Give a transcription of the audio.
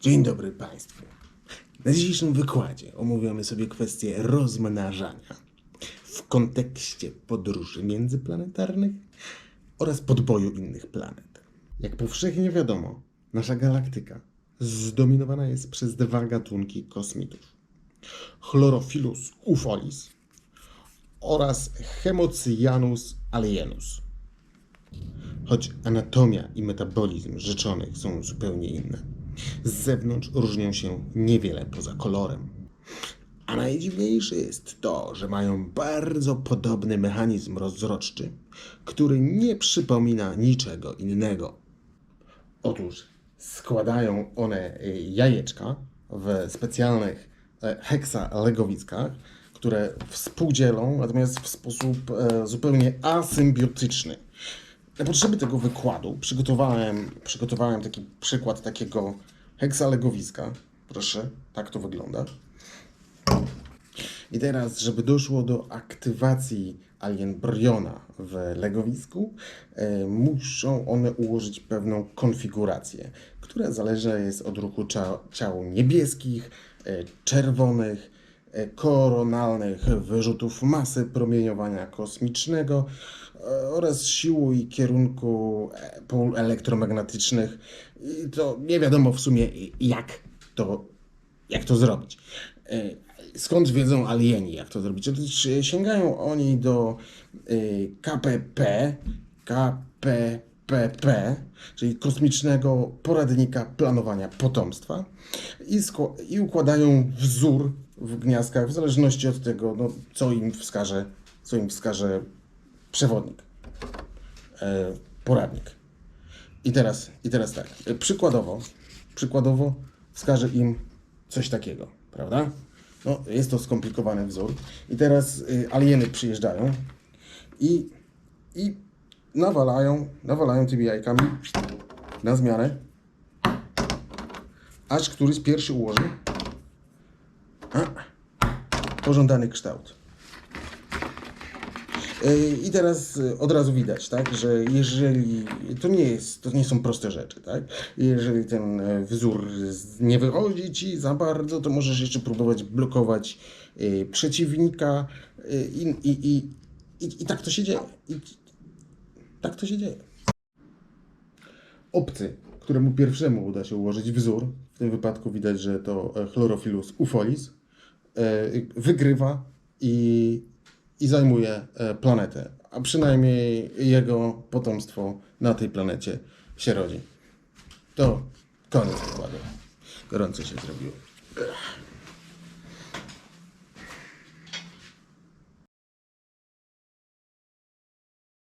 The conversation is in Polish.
Dzień dobry Państwu. Na dzisiejszym wykładzie omówiamy sobie kwestię rozmnażania w kontekście podróży międzyplanetarnych oraz podboju innych planet. Jak powszechnie wiadomo, nasza galaktyka zdominowana jest przez dwa gatunki kosmitów. Chlorophilus ufolis oraz Hemocyanus alienus. Choć anatomia i metabolizm rzeczonych są zupełnie inne. Z zewnątrz różnią się niewiele poza kolorem. A najdziwniejsze jest to, że mają bardzo podobny mechanizm rozrodczy, który nie przypomina niczego innego. Otóż składają one y, jajeczka w specjalnych e, heksalegowiskach, które współdzielą, natomiast w sposób e, zupełnie asymbiotyczny. Na potrzeby tego wykładu przygotowałem, przygotowałem taki przykład takiego heksalegowiska. Proszę, tak to wygląda. I teraz, żeby doszło do aktywacji alienbriona w legowisku, e, muszą one ułożyć pewną konfigurację, która zależna jest od ruchu cia- ciał niebieskich, e, czerwonych, koronalnych wyrzutów masy promieniowania kosmicznego e, oraz siły i kierunku e, pól elektromagnetycznych. I to nie wiadomo w sumie jak to jak to zrobić. E, Skąd wiedzą alieni, jak to zrobić? Otóż e, sięgają oni do e, KPP, KPPP, czyli Kosmicznego Poradnika Planowania Potomstwa i, i układają wzór w gniazdkach w zależności od tego, no, co im wskaże, co im wskaże przewodnik, e, poradnik. I teraz, I teraz tak, e, przykładowo, przykładowo wskażę im coś takiego, prawda? No, jest to skomplikowany wzór. I teraz y, alieny przyjeżdżają i, i nawalają, nawalają tymi jajkami na zmianę, aż któryś pierwszy ułoży pożądany kształt. Yy, I teraz y, od razu widać, tak, że jeżeli to nie jest, to nie są proste rzeczy, tak? Jeżeli ten e, wzór nie wychodzi ci za bardzo, to możesz jeszcze próbować blokować przeciwnika i, i, i, i, i tak to się dzieje. I, tak to się dzieje. Obcy, któremu pierwszemu uda się ułożyć wzór, w tym wypadku widać, że to e, Chlorophyllus ufolis, e, wygrywa i, i zajmuje e, planetę. A przynajmniej jego potomstwo na tej planecie się rodzi. To koniec wykładu. Gorąco się zrobiło.